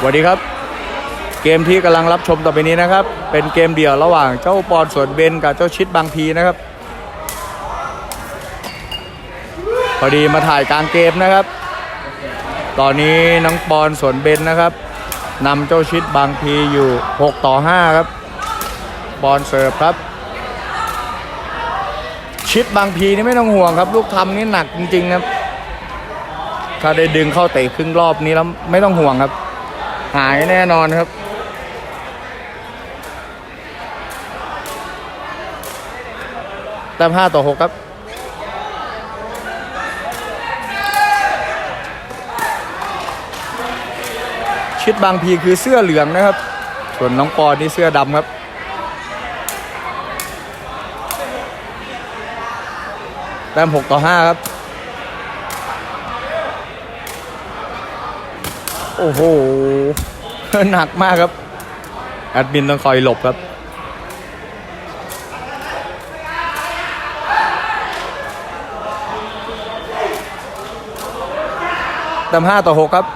สวัสดีครับ เกมที่กำลังรับชมต่อไปนี้นะครับ เป็นเกมเดี่ยวระหว่างเจ้าปอนสวนเบนกับเจ้าชิดบางพีนะครับ พอดีมาถ่ายกลางเกมนะครับ ตอนนี้น้องปอนสวนเบนนะครับนำเจ้าชิดบางพีอยู่ 6 ต่อ 5 ครับ บอลเสิร์ฟครับ ชิดบางพีนี่ไม่ต้องห่วงครับ ลูกทำนี่หนักจริงๆครับ ถ้าได้ดึงเข้าเตะครึ่งรอบนี้แล้วไม่ต้องห่วงครับ หายแน่นอนครับ แต้มห้าต่อหกครับชิดบางพีคือเสื้อเหลืองนะครับ ส่วนน้องปอนนี่เสื้อดำครับ แต้มหกต่อห้าครับ โอ้โห หนักมากครับ แอดมินต้องคอยหลบครับต้มห้าต่อหกครับ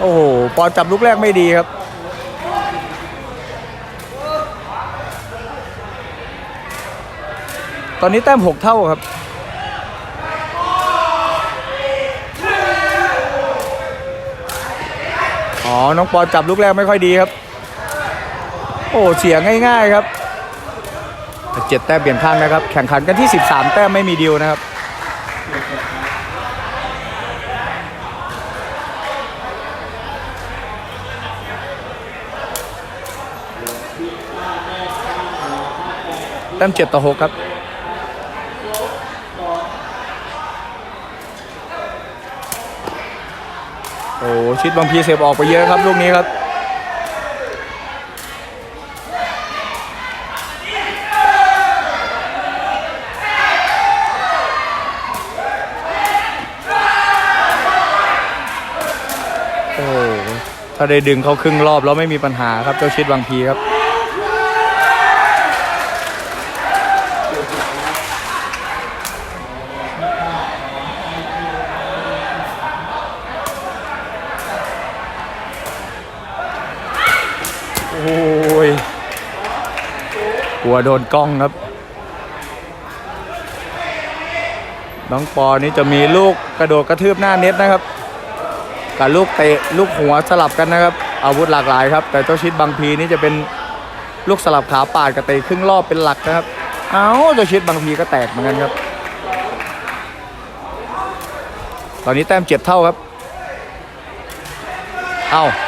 โอ้โห ปอนจับลูกแรกไม่ดีครับ ตอนนี้แต้มหกเท่าครับ อ๋อ น้องปอจับลูกแรกไม่ค่อยดีครับ โอ้เสียง่ายๆครับเจ็ดแต้มเปลี่ยนข้างนะครับ แข่งขันกันที่ 13 แต้มไม่มีดีลนะครับแต้มเจ็ดต่อหกครับ ชิดบางพีเซฟออกไปเยอะครับลูกนี้ครับโอ้ถ้าได้ดึงเขาครึ่งรอบแล้วไม่มีปัญหาครับเจ้าชิดบางพีครับ ลัวโดนกล้องครับ น้องปอนี่จะมีลูกกระโดดกระทืบหน้าเน็ตนะครับ กับลูกเตะลูกหัวสลับกันนะครับ อาวุธหลากหลายครับ แต่เจ้าชิดบางพีนี่จะเป็นลูกสลับขาปาดกับเตะครึ่งรอบเป็นหลักนะครับ เอาเจ้าชิดบางพีก็แตกเหมือนกันครับ ตอนนี้แต้มเจ็ดเท่าครับ เอาอื้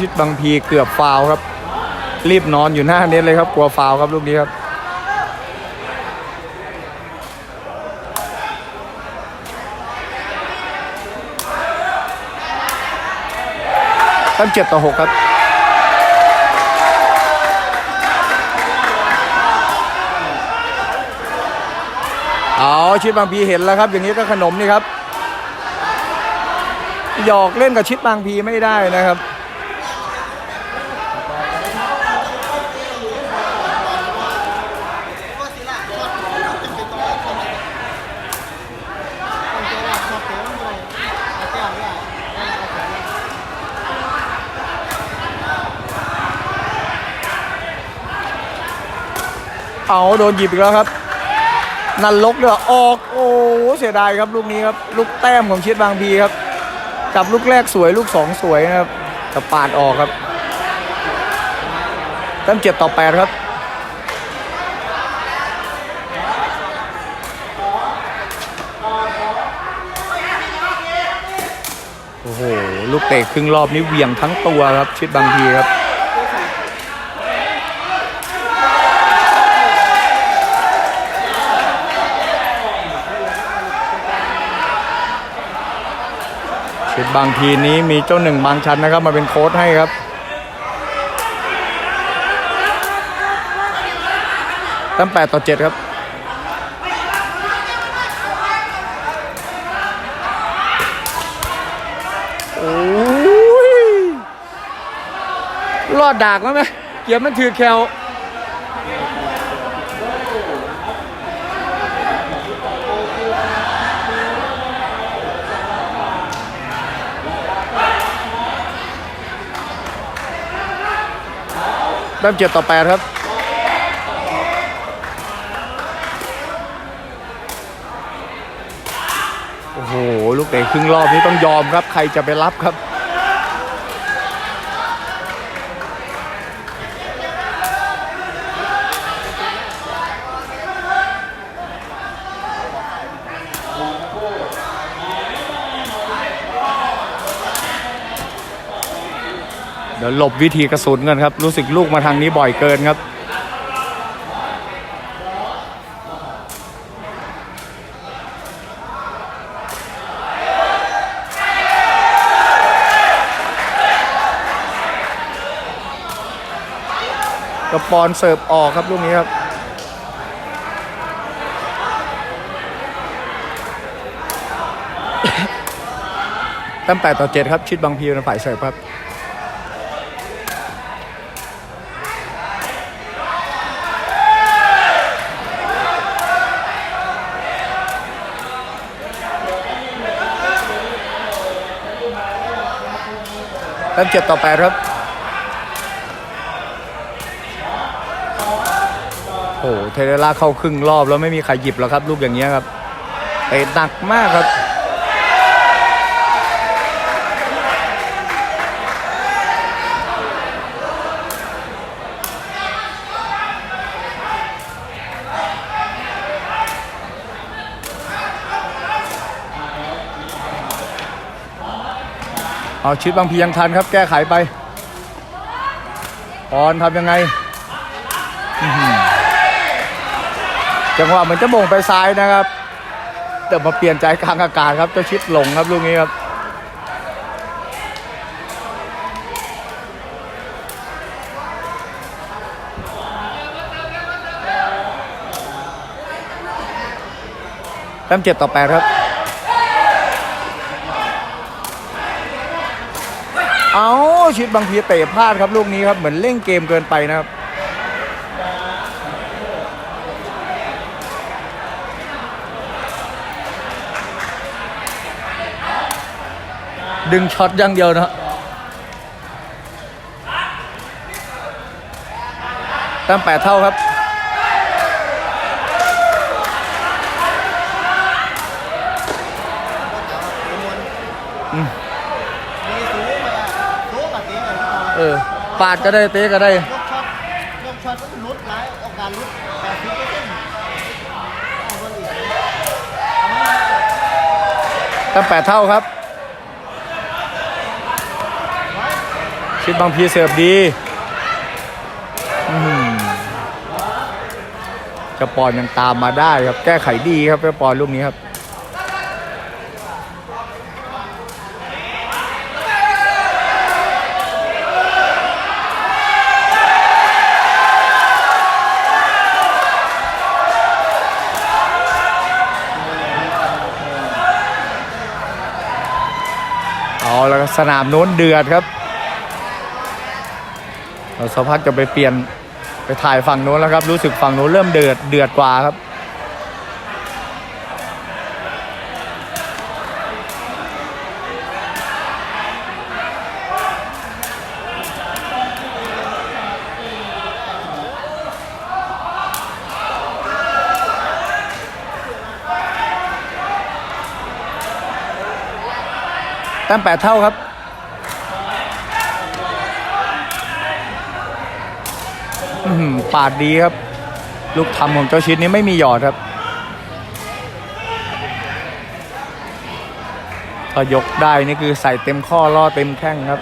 ชิดบางพีเกือบฟาวครับ รีบนอนอยู่หน้าเน็ตเลยครับกลัวฟาวครับลูกนี้ครับตั้งเจ็ดต่อหกครับเอาชิดบางพีเห็นแล้วครับ อย่างนี้ก็ขนมนี่ครับ หยอกเล่นกับชิดบางพีไม่ได้นะครับ เอาโดนหยิบอีกแล้วครับ นันลกเดือออก โอ้เสียดายครับลูกนี้ครับ ลูกแต้มของชิดบางพีครับ กับลูกแรกสวยลูกสองสวยนะครับแต่ปาดออกครับแต้มเจ็ดต่อแปดครับโอ้โห ลูกเตะครึ่งรอบนี้เวี่ยงทั้งตัวครับ ชิดบางพีครับ บางทีนี้มีเจ้าหนึ่งบางชั้นนะครับมาเป็นโค้ดให้ครับตั้งแปดต่อเจ็ดครับโอ้ยรอดดากไหมเกียร์มันถือแคล แต้มเจ็ดต่อแปดครับโอ้โหลูกเตะครึ่งรอบนี้ต้องยอมครับ ใครจะไปรับครับ เดี๋ยวหลบวิธีกระสุนกันครับ รู้สึกลูกมาทางนี้บ่อยเกินครับ กระปอนเสิร์ฟออกครับลูกนี้ครับตั้งแปดต่อเจ็ดครับ ชิดบางพีเป็นฝ่ายเสิร์ฟครับ แต้มเจ็บต่อไปครับโอ้โหเทเลล่าเข้าครึ่งรอบแล้วไม่มีใครหยิบแล้วครับ ลูกอย่างเงี้ยครับเตะหนักมากครับ เอาชิดบางพียังทันครับ แก้ไขไปออนทำยังไง จังหวะเหมือนจะโมงไปซ้ายนะครับ แต่มาเปลี่ยนใจกลางอากาศครับเจ้าชิดหลงครับลูกนี้ครับแต้มเจ็ดต่อแปดครับ เอา ชิดบางทีเตะพลาดครับลูกนี้ครับเหมือนเล่นเกมเกินไปนะครับดึงช็อตอย่างเดียวนะแต้มแปดเท่าครับมีสูงมาสูงกับตีกัน เออปาดก็ได้เตะก็ได้ยกช็อตยกช็อตมันลุดหลายโอกาสลุดแปดสิบเปอร์เซ็นต์เอาบอลอีกแต้มแปดเท่าครับ ชิดบางพีเสิร์ฟดีจะปอนยังตามมาได้ครับ แก้ไขดีครับเจ้าปอนลูกนี้ครับ สนามโน้นเดือดครับเราสักพักจะไปเปลี่ยนไปถ่ายฝั่งโน้นแล้วครับ รู้สึกฝั่งโน้นเริ่มเดือดเดือดกว่าครับ ต้มแปดเท่าครับอือหือปาดดีครับ ลูกทำของเจ้าชิดนี้ไม่มีหยอดครับถ้ายกได้นี่คือใส่เต็มข้อล่อเต็มแข้งครับ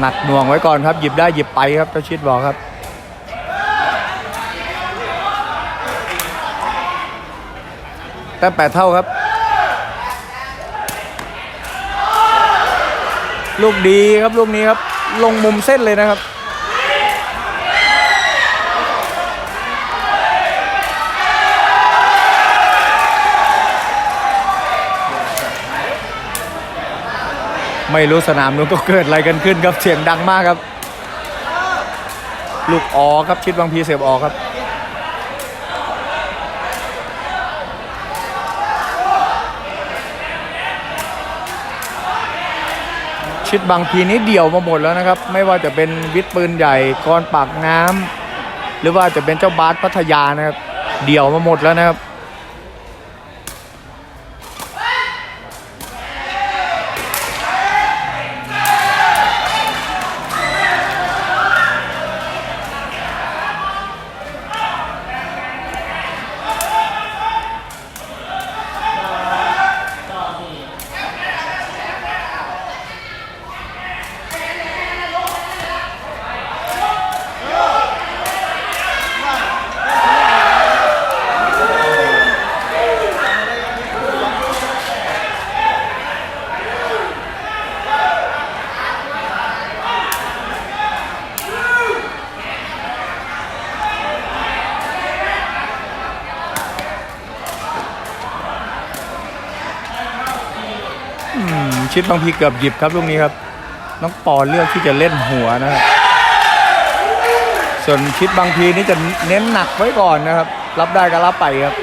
หนักหน่วงไว้ก่อนครับ หยิบได้หยิบไปครับเจ้าชิดบอกครับแต้มแปดเท่าครับ ลูกดีครับลูกนี้ครับลงมุมเส้นเลยนะครับ ไม่รู้สนามนู้นก็เกิดอะไรกันขึ้นครับเสียงดังมากครับ ลูกออครับชิดบางพีเสียบออกครับ ชิดบางพีนี้เดี่ยวมาหมดแล้วนะครับ ไม่ว่าจะเป็นวิทย์ปืนใหญ่กรปากน้ำหรือว่าจะเป็นเจ้าบาสพัทยานะครับ เดี่ยวมาหมดแล้วนะครับ ชิดบางพีเกือบหยิบครับลูกนี้ครับ น้องปอเลือกที่จะเล่นหัวนะครับ ส่วนชิดบางพีนี่จะเน้นหนักไว้ก่อนนะครับ รับได้ก็รับไปครับ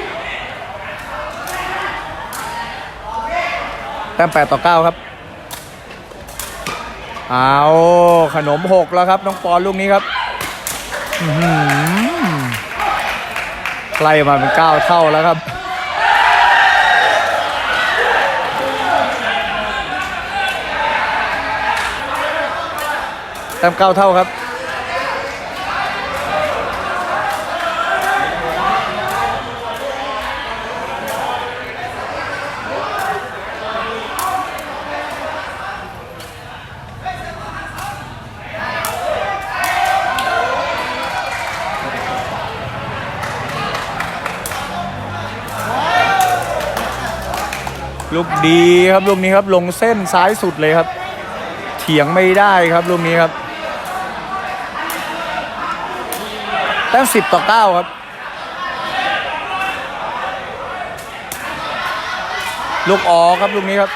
แต้มแปดต่อเก้าครับ เอาขนมหกแล้วครับ น้องปอนลูกนี้ครับอื้อหือไล่มาเป็นเก้าเท่าแล้วครับ แต้มเก้าเท่าครับลูกดีครับลูกนี้ครับลงเส้นซ้ายสุดเลยครับ เถียงไม่ได้ครับลูกนี้ครับ แต้มสิบต่อเก้าครับ ลูกออกครับลูกนี้ครับ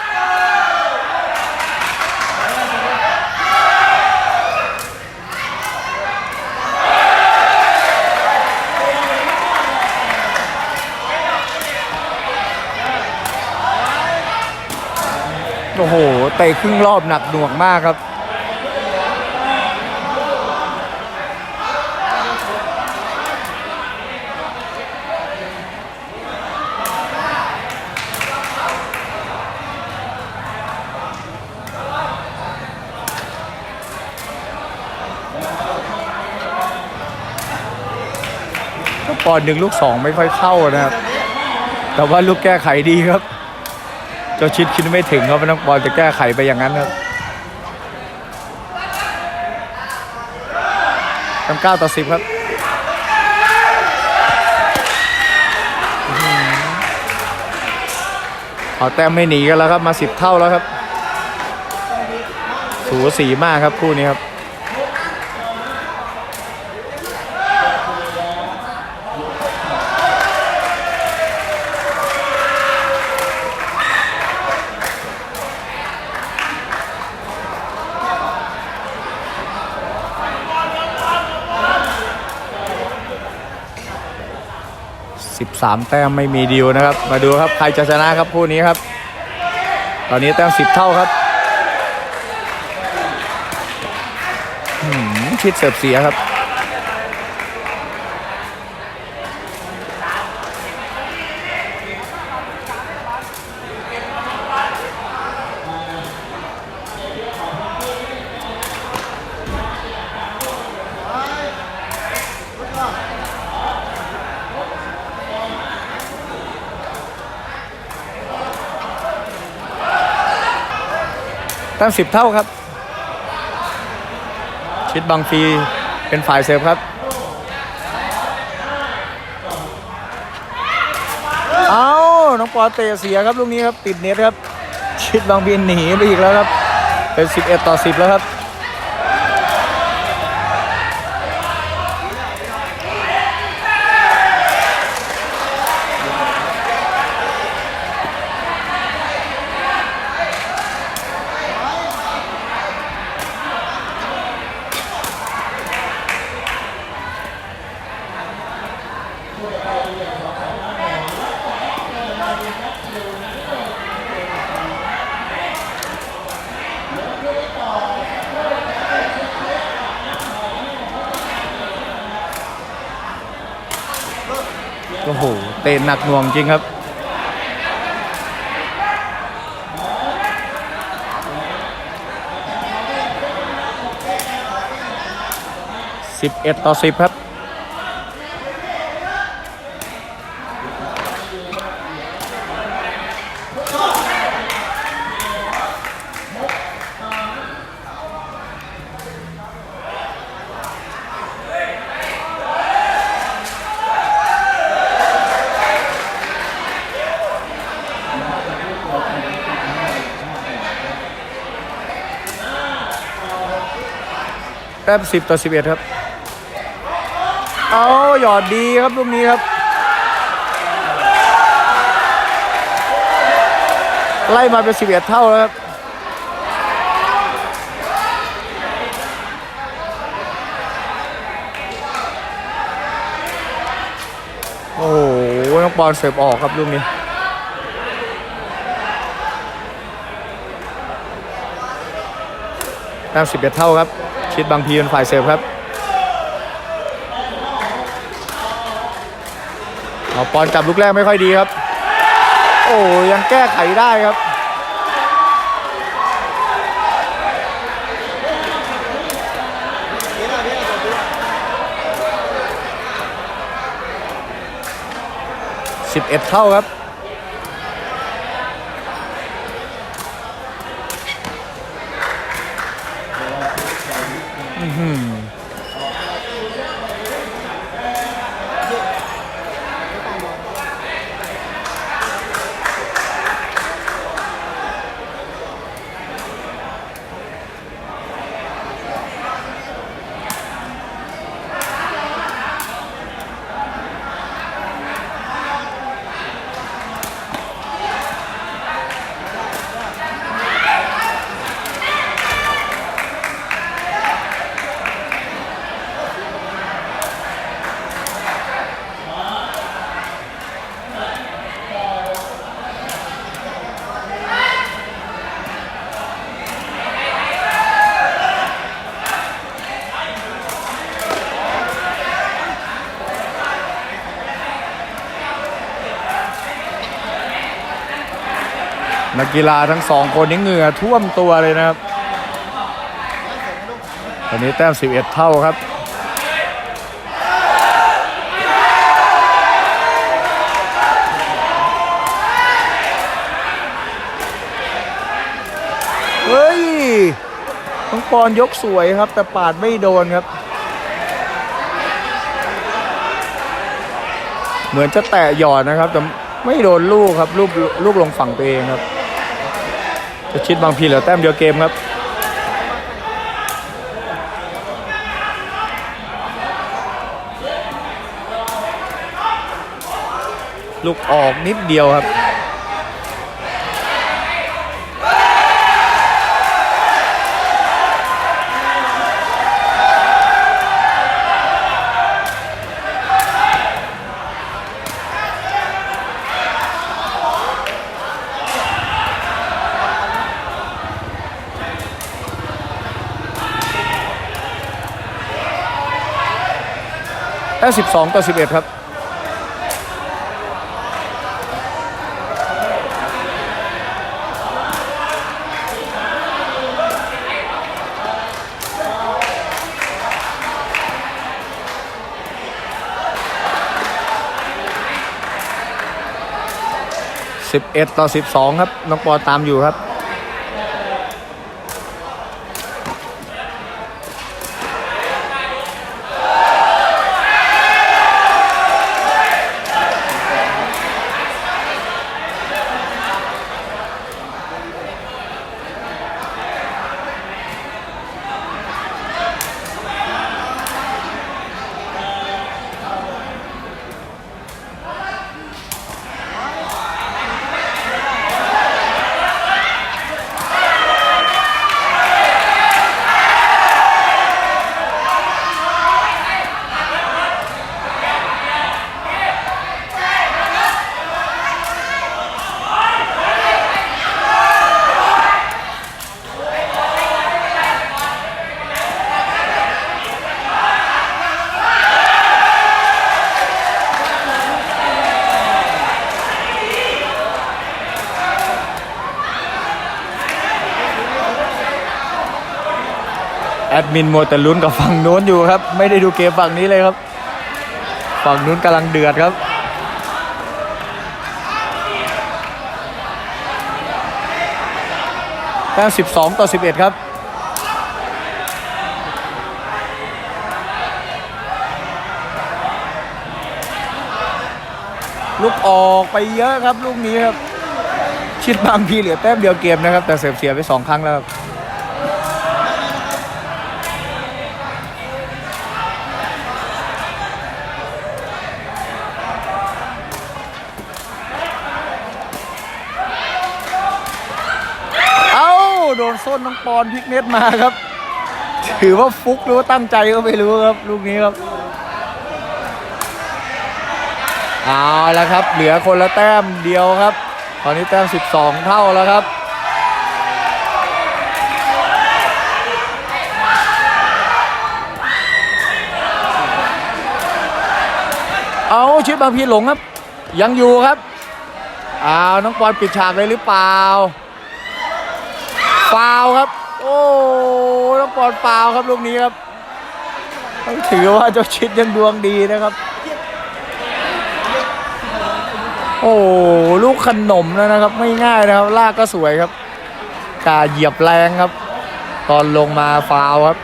โอ้โหเตะครึ่งรอบหนักหน่วงมากครับ ก็ปอนหนึ่งลูกสองไม่ค่อยเข้านะครับ แต่ว่าลูกแก้ไขดีครับเจ้าชิดคิดไม่ถึงครับน้องปอนจะแก้ไขไปอย่างนั้นครับทำเก้าต่อสิบครับอื้อหือเอาแต้มไม่หนีกันแล้วครับมาสิบเท่าแล้วครับ สูสีมากครับคู่นี้ครับ 3 แต้มไม่มีดีลนะครับ มาดูครับใครจะชนะครับคู่นี้ครับ ตอนนี้แต้ม10 เท่าครับชิดเสิร์ฟเสียครับ ตั้ง 10 เท่าครับ ชิดบางฟีเป็นฝ่ายเสิร์ฟครับเอาน้องปอเตะเสียครับลูกนี้ครับ ติดเน็ตครับ ชิดบางฟีหนีไปอีกแล้วครับ เป็น 11 ต่อ 10 แล้วครับ อ้โห เตะหนักหน่วงจริงครับ สิบเอ็ดต่อสิบครับ แต้มสิบต่อสิบเอ็ดครับ เอาหยอดดีครับลูกนี้ครับ ไล่มาเป็นสิบเอ็ดเท่าแล้วครับโอ้โหน้องปอนเสิร์ฟออกครับลูกนี้ แต้มสิบเอ็ดเท่าครับ ชิดบางพีเป็นฝ่ายเสิร์ฟครับเอาปอนจับลูกแรกไม่ค่อยดีครับ โอ้ยังแก้ไขได้ครับสิบเอ็ดเท่าครับ อื้ นักกีฬาทั้งสองคนนี้เหงื่อท่วมตัวเลยนะครับ ตอนนี้แต้ม 11 เท่าครับเฮ้ยน้องปอนยกสวยครับ แต่ปาดไม่โดนครับ เหมือนจะแตะหยอดนะครับ แต่ไม่โดนลูกครับ ลูกลูกลงฝั่งตัวเองครับ จะชิดบางพีเหลือแต้มเดียวเกมครับลูกออกนิดเดียวครับ 12 ต่อ 11 ครับ11 ต่อ 12 ครับ น้องปอตามอยู่ครับ มินมัวแต่ลุ้นกับฝั่งนู้นอยู่ครับ ไม่ได้ดูเกมฝั่งนี้เลยครับ ฝั่งนู้นกำลังเดือดครับแต้ม12 ต่อ 11 ครับลูกออกไปเยอะครับลูกนี้ครับ ชิดบางพีเหลือแต้มเดียวเกมนะครับ แต่เสียเสียไป2ครั้งแล้วครับ เอ้า โดน ส้นน้องปอนพลิกเน็ตมาครับ ถือว่าฟุกหรือว่าตั้งใจก็ไม่รู้ครับ ลูกนี้ครับเอาและครับ เหลือคนละแต้มเดียวครับ ตอนนี้แต้ม 12 เท่าแล้วครับเอาชิดบางพีหลงครับ ยังอยู่ครับอ้าวน้องปอนปิดฉากเลยหรือเปล่า ฟาวครับ โอ้ต้องปอนฟาวครับลูกนี้ครับ ต้องถือว่าเจ้าชิดยังดวงดีนะครับ โอ้ลูกขนมแล้วนะครับ ไม่ง่ายนะครับ ลากก็สวยครับกาเหยียบแรงครับ ตอนลงมาฟาวครับ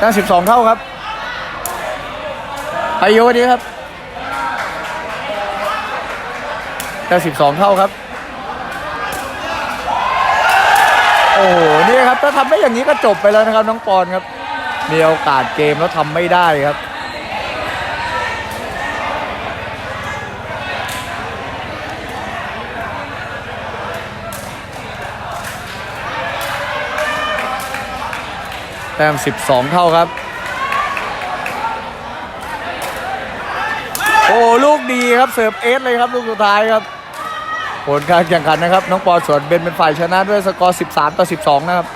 ตั้งสิบสองเท่าครับไปโยดีครับตั้งสิบสองเท่าครับ โอ้โห นี่ครับ ถ้าทำไม่อย่างนี้ก็จบไปแล้วนะครับ น้องปอนครับ มีโอกาสเกมแล้วทำไม่ได้ครับ แต้ม 12 เท่าครับ โอ้ลูกดีครับ เสิร์ฟเอสเลยครับ ลูกสุดท้ายครับ ผลการแข่งขันนะครับ น้องปอสวนเบนเป็นฝ่ายชนะด้วยสกอร์ 13 ต่อ 12 นะครับ